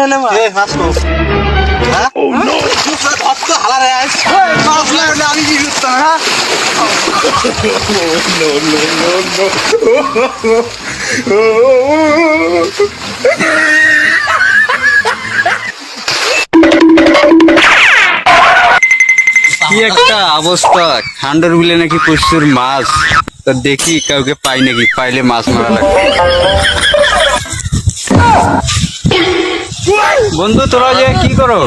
এ মাছ কো হ্যাঁ ও নো ধর তো হালা রে মাছ না আমি কি করতাম হ্যাঁ কি একটা অবস্থা। ঠান্ডার বিলে নাকি প্রচুর মাছ। তা দেখি কাউকে পাই নাকি পাইলে মাছ মারা লাগবে। বন্ধু তোরা যে কি করো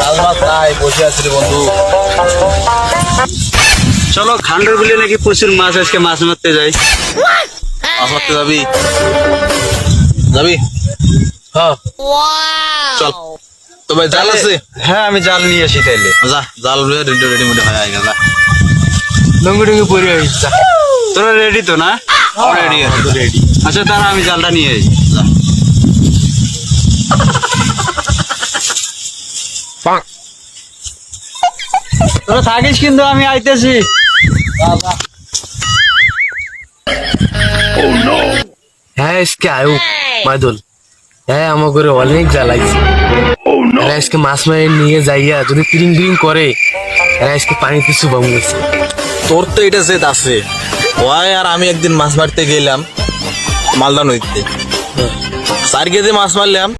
লাল বসে আছি রে বন্ধু। চলো খান্ডার বিলে নাকি প্রচুর মাছ আজকে মাছ মারতে যাই। মাছ মারতে যাবি? যাবি? হ্যাঁ। চল। তো ভাই জাল আছে? হ্যাঁ আমি জাল নিয়ে আসি তাইলে। যা জাল রেডি রেডি মধ্যে হয় আইগা যা। লঙ্গি টঙ্গি পরে তোরা রেডি তো না? রেডি আছে তো রেডি আচ্ছা তারা আমি জালটা নিয়ে আসি যা। তোরা থাকিস কিন্তু আমি আইতেছি। হ্যাঁ আজকে আয়ু মাদুল হ্যাঁ আমার করে অনেক জ্বালাইছে আজকে মাছ মারি নিয়ে যাইয়া যদি করে আরে আজকে পানিতে শুভম গেছে তোর তো এটা জেদ আছে। ওই আর আমি একদিন মাছ মারতে গেলাম মালদা নদীতে। চার কেজি মাছ মারলাম